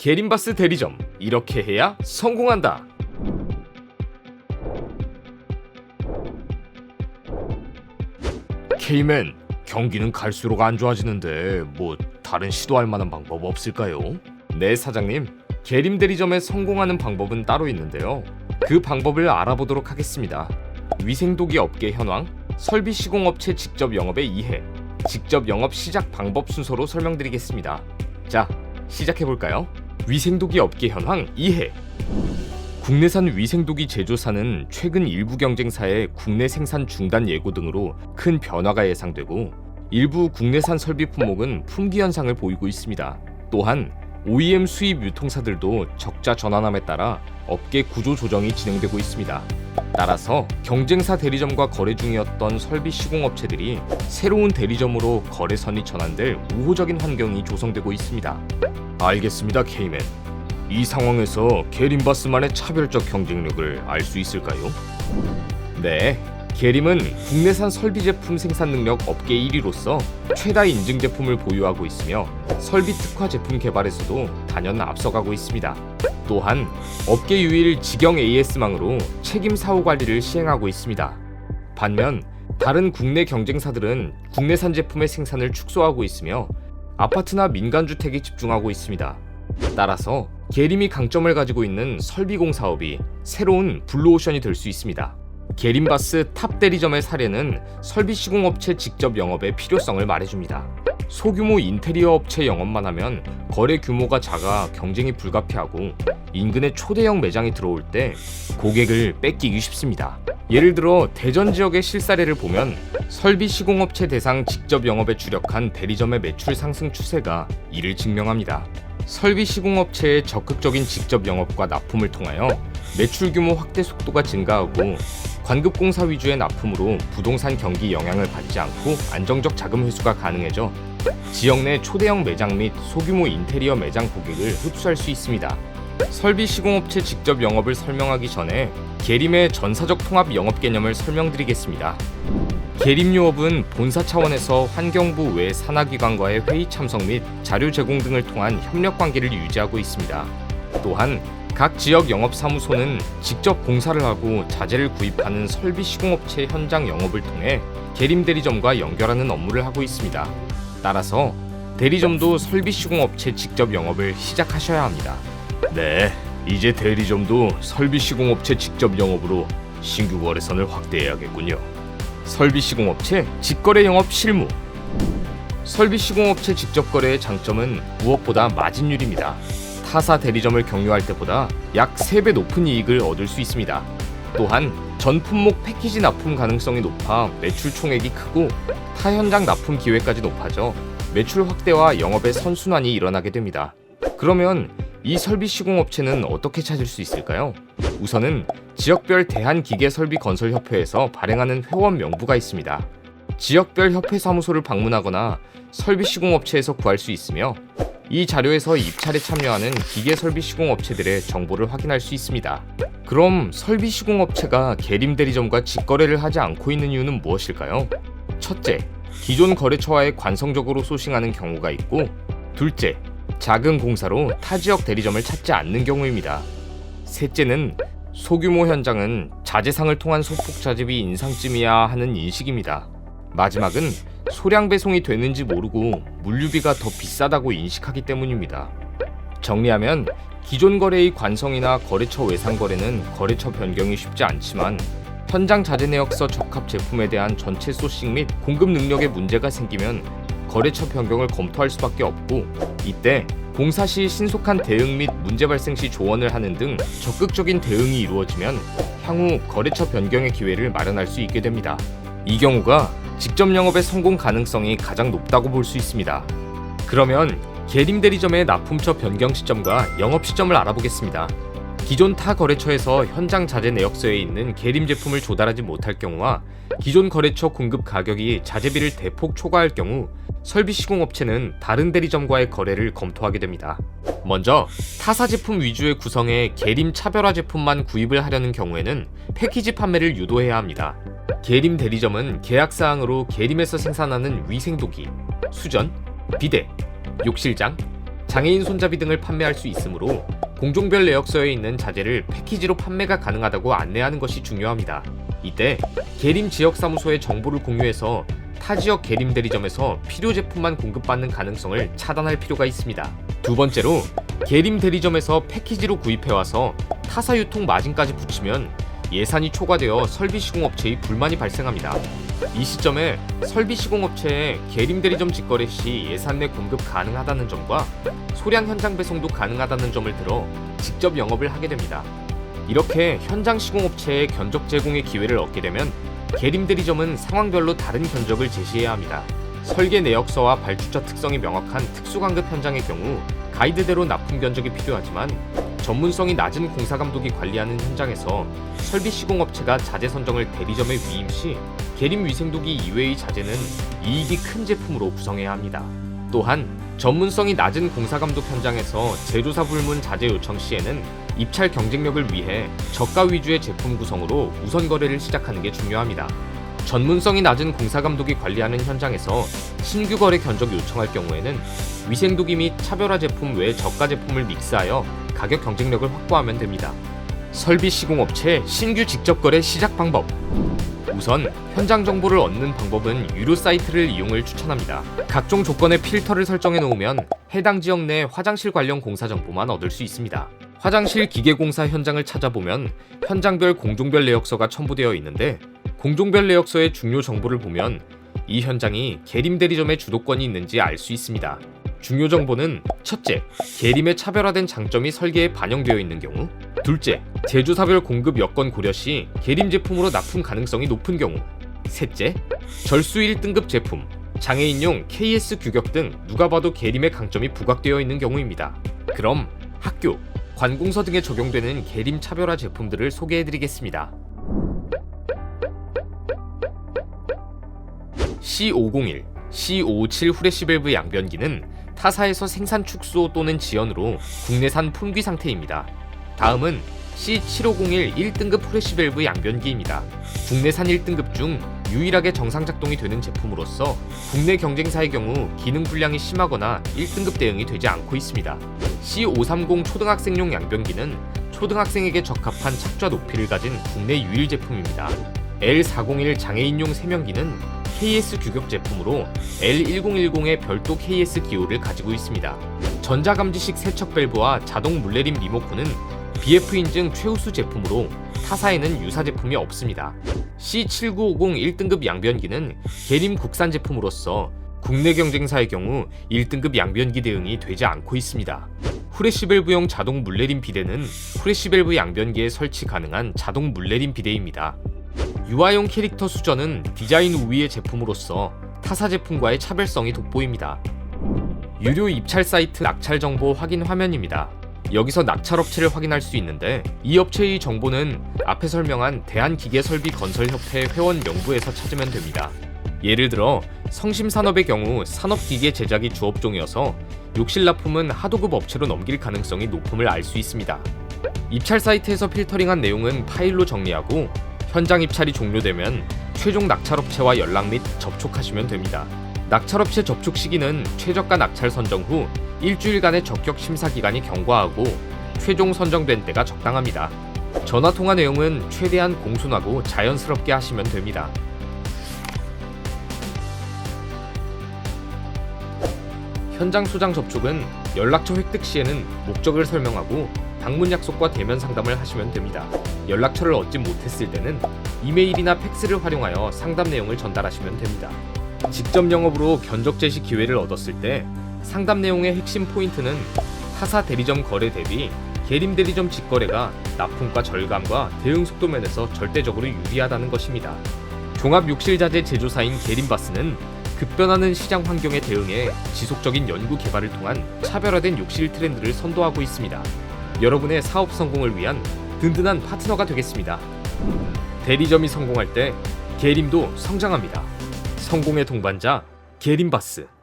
게림바스 대리점 이렇게 해야 성공한다. 케이맨 경기는 갈수록 안 좋아지는데 뭐 다른 시도할 만한 방법 없을까요? 네 사장님 게림 대리점에 성공하는 방법은 따로 있는데요. 그 방법을 알아보도록 하겠습니다. 위생도기 업계 현황, 설비 시공업체 직접 영업의 이해, 직접 영업 시작 방법 순서로 설명드리겠습니다. 자, 시작해 볼까요? 위생도기 업계 현황 2회. 국내산 위생도기 제조사는 최근 일부 경쟁사의 국내 생산 중단 예고 등으로 큰 변화가 예상되고 일부 국내산 설비 품목은 품귀 현상을 보이고 있습니다. 또한 OEM 수입 유통사들도 적자 전환함에 따라 업계 구조 조정이 진행되고 있습니다. 따라서 경쟁사 대리점과 거래 중이었던 설비 시공업체들이 새로운 대리점으로 거래선이 전환될 우호적인 환경이 조성되고 있습니다. 알겠습니다, 케이맨. 이 상황에서 게림바스만의 차별적 경쟁력을 알 수 있을까요? 네. 게림은 국내산 설비 제품 생산 능력 업계 1위로서 최다 인증 제품을 보유하고 있으며 설비 특화 제품 개발에서도 단연 앞서가고 있습니다. 또한 업계 유일 직영 AS망으로 책임 사후 관리를 시행하고 있습니다. 반면 다른 국내 경쟁사들은 국내산 제품의 생산을 축소하고 있으며 아파트나 민간 주택에 집중하고 있습니다. 따라서 게림이 강점을 가지고 있는 설비공 사업이 새로운 블루오션이 될 수 있습니다. 게림바스 탑 대리점의 사례는 설비 시공업체 직접 영업의 필요성을 말해줍니다. 소규모 인테리어 업체 영업만 하면 거래 규모가 작아 경쟁이 불가피하고 인근에 초대형 매장이 들어올 때 고객을 뺏기기 쉽습니다. 예를 들어 대전 지역의 실사례를 보면 설비 시공업체 대상 직접 영업에 주력한 대리점의 매출 상승 추세가 이를 증명합니다. 설비 시공업체의 적극적인 직접 영업과 납품을 통하여 매출 규모 확대 속도가 증가하고 관급공사 위주의 납품으로 부동산 경기 영향을 받지 않고 안정적 자금 회수가 가능해져 지역 내 초대형 매장 및 소규모 인테리어 매장 고객을 흡수할 수 있습니다. 설비 시공업체 직접 영업을 설명하기 전에 계림의 전사적 통합 영업 개념을 설명드리겠습니다. 계림유업은 본사 차원에서 환경부 외 산하기관과의 회의 참석 및 자료 제공 등을 통한 협력 관계를 유지하고 있습니다. 또한 각 지역 영업사무소는 직접 공사를 하고 자재를 구입하는 설비 시공업체 현장 영업을 통해 계림 대리점과 연결하는 업무를 하고 있습니다. 따라서 대리점도 설비 시공업체 직접 영업을 시작하셔야 합니다. 네, 이제 대리점도 설비 시공업체 직접 영업으로 신규 거래선을 확대해야겠군요. 설비 시공업체 직거래 영업 실무 설비 시공업체 직접 거래의 장점은 무엇보다 마진율입니다. 타사 대리점을 경유할 때보다 약 3배 높은 이익을 얻을 수 있습니다. 또한 전 품목 패키지 납품 가능성이 높아 매출 총액이 크고 타 현장 납품 기회까지 높아져 매출 확대와 영업의 선순환이 일어나게 됩니다. 그러면 이 설비 시공업체는 어떻게 찾을 수 있을까요? 우선은 지역별 대한기계설비건설협회에서 발행하는 회원 명부가 있습니다. 지역별 협회 사무소를 방문하거나 설비 시공업체에서 구할 수 있으며 이 자료에서 입찰에 참여하는 기계 설비 시공업체들의 정보를 확인할 수 있습니다. 그럼 설비 시공업체가 계림 대리점과 직거래를 하지 않고 있는 이유는 무엇일까요? 첫째, 기존 거래처와의 관성적으로 소싱하는 경우가 있고, 둘째, 작은 공사로 타 지역 대리점을 찾지 않는 경우입니다. 셋째는 소규모 현장은 자재상을 통한 소폭 자집이 인상쯤이야 하는 인식입니다. 마지막은 소량 배송이 되는지 모르고 물류비가 더 비싸다고 인식하기 때문입니다. 정리하면 기존 거래의 관성이나 거래처 외상 거래는 거래처 변경이 쉽지 않지만 현장 자재 내역서 적합 제품에 대한 전체 소싱 및 공급 능력에 문제가 생기면 거래처 변경을 검토할 수밖에 없고 이때 공사 시 신속한 대응 및 문제 발생 시 조언을 하는 등 적극적인 대응이 이루어지면 향후 거래처 변경의 기회를 마련할 수 있게 됩니다. 이 경우가 직접 영업의 성공 가능성이 가장 높다고 볼 수 있습니다. 그러면 계림 대리점의 납품처 변경 시점과 영업 시점을 알아보겠습니다. 기존 타 거래처에서 현장 자재 내역서에 있는 계림 제품을 조달하지 못할 경우와 기존 거래처 공급 가격이 자재비를 대폭 초과할 경우 설비 시공업체는 다른 대리점과의 거래를 검토하게 됩니다. 먼저 타사 제품 위주의 구성의 계림 차별화 제품만 구입을 하려는 경우에는 패키지 판매를 유도해야 합니다. 계림 대리점은 계약 사항으로 계림에서 생산하는 위생도기, 수전, 비데, 욕실장, 장애인 손잡이 등을 판매할 수 있으므로 공종별 내역서에 있는 자재를 패키지로 판매가 가능하다고 안내하는 것이 중요합니다. 이때 계림 지역 사무소의 정보를 공유해서 타 지역 계림 대리점에서 필요 제품만 공급받는 가능성을 차단할 필요가 있습니다. 두 번째로 계림 대리점에서 패키지로 구입해 와서 타사 유통 마진까지 붙이면 예산이 초과되어 설비 시공업체의 불만이 발생합니다. 이 시점에 설비 시공업체에 계림 대리점 직거래 시 예산 내 공급 가능하다는 점과 소량 현장 배송도 가능하다는 점을 들어 직접 영업을 하게 됩니다. 이렇게 현장 시공업체의 견적 제공의 기회를 얻게 되면 계림 대리점은 상황별로 다른 견적을 제시해야 합니다. 설계 내역서와 발주처 특성이 명확한 특수관급 현장의 경우 가이드대로 납품 견적이 필요하지만 전문성이 낮은 공사 감독이 관리하는 현장에서 설비 시공업체가 자재 선정을 대리점에 위임 시 계림 위생도기 이외의 자재는 이익이 큰 제품으로 구성해야 합니다. 또한 전문성이 낮은 공사 감독 현장에서 제조사 불문 자재 요청 시에는 입찰 경쟁력을 위해 저가 위주의 제품 구성으로 우선 거래를 시작하는 게 중요합니다. 전문성이 낮은 공사 감독이 관리하는 현장에서 신규 거래 견적 요청할 경우에는 위생도기 및 차별화 제품 외 저가 제품을 믹스하여 가격 경쟁력을 확보하면 됩니다. 설비 시공업체 신규 직접 거래 시작 방법. 우선 현장 정보를 얻는 방법은 유료 사이트를 이용을 추천합니다. 각종 조건의 필터를 설정해 놓으면 해당 지역 내 화장실 관련 공사 정보만 얻을 수 있습니다. 화장실 기계 공사 현장을 찾아보면 현장별 공종별 내역서가 첨부되어 있는데 공종별 내역서의 중요 정보를 보면 이 현장이 계림 대리점의 주도권이 있는지 알 수 있습니다. 중요 정보는 첫째, 계림의 차별화된 장점이 설계에 반영되어 있는 경우 둘째, 제조사별 공급 여건 고려 시 계림 제품으로 납품 가능성이 높은 경우 셋째, 절수 1등급 제품, 장애인용 KS 규격 등 누가 봐도 계림의 강점이 부각되어 있는 경우입니다. 그럼 학교, 관공서 등에 적용되는 계림 차별화 제품들을 소개해드리겠습니다. C501, C557 후레시밸브 양변기는 타사에서 생산 축소 또는 지연으로 국내산 품귀 상태입니다. 다음은 C7501 1등급 후레시밸브 양변기입니다. 국내산 1등급 중 유일하게 정상 작동이 되는 제품으로서 국내 경쟁사의 경우 기능 불량이 심하거나 1등급 대응이 되지 않고 있습니다. C530 초등학생용 양변기는 초등학생에게 적합한 착좌 높이를 가진 국내 유일 제품입니다. L401 장애인용 세면기는 KS 규격 제품으로 L1010의 별도 KS 기호를 가지고 있습니다. 전자감지식 세척 밸브와 자동 물내림 리모컨은 BF 인증 최우수 제품으로 타사에는 유사 제품이 없습니다. C7950 1등급 양변기는 계림 국산 제품으로서 국내 경쟁사의 경우 1등급 양변기 대응이 되지 않고 있습니다. 후레시밸브용 자동 물내림 비대는 후레시밸브 양변기에 설치 가능한 자동 물내림 비대입니다. 유아용 캐릭터 수저는 디자인 우위의 제품으로서 타사 제품과의 차별성이 돋보입니다. 유료 입찰 사이트 낙찰 정보 확인 화면입니다. 여기서 낙찰 업체를 확인할 수 있는데 이 업체의 정보는 앞에 설명한 대한기계설비건설협회 회원 명부에서 찾으면 됩니다. 예를 들어 성심산업의 경우 산업기계 제작이 주업종이어서 욕실 납품은 하도급 업체로 넘길 가능성이 높음을 알 수 있습니다. 입찰 사이트에서 필터링한 내용은 파일로 정리하고 현장 입찰이 종료되면 최종 낙찰업체와 연락 및 접촉하시면 됩니다. 낙찰업체 접촉 시기는 최저가 낙찰 선정 후 일주일간의 적격 심사 기간이 경과하고 최종 선정된 때가 적당합니다. 전화 통화 내용은 최대한 공손하고 자연스럽게 하시면 됩니다. 현장 소장 접촉은 연락처 획득 시에는 목적을 설명하고 방문 약속과 대면 상담을 하시면 됩니다. 연락처를 얻지 못했을 때는 이메일이나 팩스를 활용하여 상담 내용을 전달하시면 됩니다. 직접 영업으로 견적 제시 기회를 얻었을 때 상담 내용의 핵심 포인트는 타사 대리점 거래 대비 계림 대리점 직거래가 납품가 절감과 대응 속도 면에서 절대적으로 유리하다는 것입니다. 종합 욕실 자재 제조사인 계림바스는 급변하는 시장 환경에 대응해 지속적인 연구 개발을 통한 차별화된 욕실 트렌드를 선도하고 있습니다. 여러분의 사업 성공을 위한 든든한 파트너가 되겠습니다. 대리점이 성공할 때 계림도 성장합니다. 성공의 동반자 계림바스.